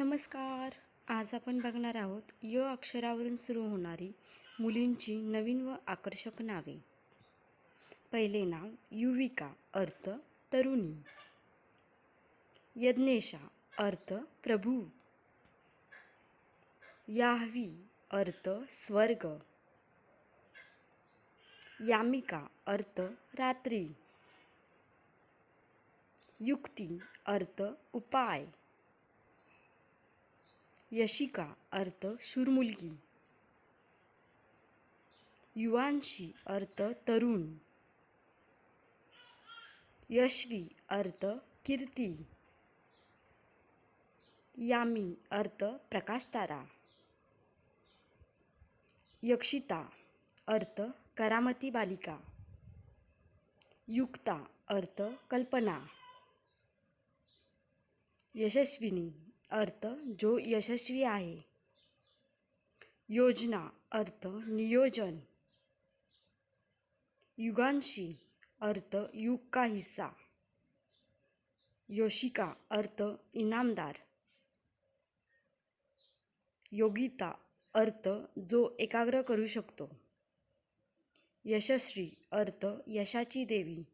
नमस्कार. आज आपण बघणार आहोत य अक्षरावरून सुरू होणारी मुलींची नवीन व आकर्षक नावे. पहिले नाव युविका अर्थ तरुणी. यज्ञेशा अर्थ प्रभू. याहवी अर्थ स्वर्ग. यामिका अर्थ रात्री. युक्ती अर्थ उपाय. यशिका अर्थ शूरमुलगी. युवांशी अर्थ तरुण. यशवी अर्थ कीर्ती. यामी अर्थ प्रकाशतारा. यक्षिता अर्थ करामती बालिका. युक्ता अर्थ कल्पना. यशस्विनी अर्थ जो यशस्वी आहे. योजना अर्थ नियोजन. युगांशी अर्थ युग का हिस्सा. योशिका अर्थ इनामदार. योगिता अर्थ जो एकाग्र करू शकतो. यशस्वी अर्थ यशाची देवी.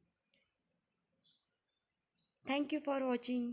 Thank you for watching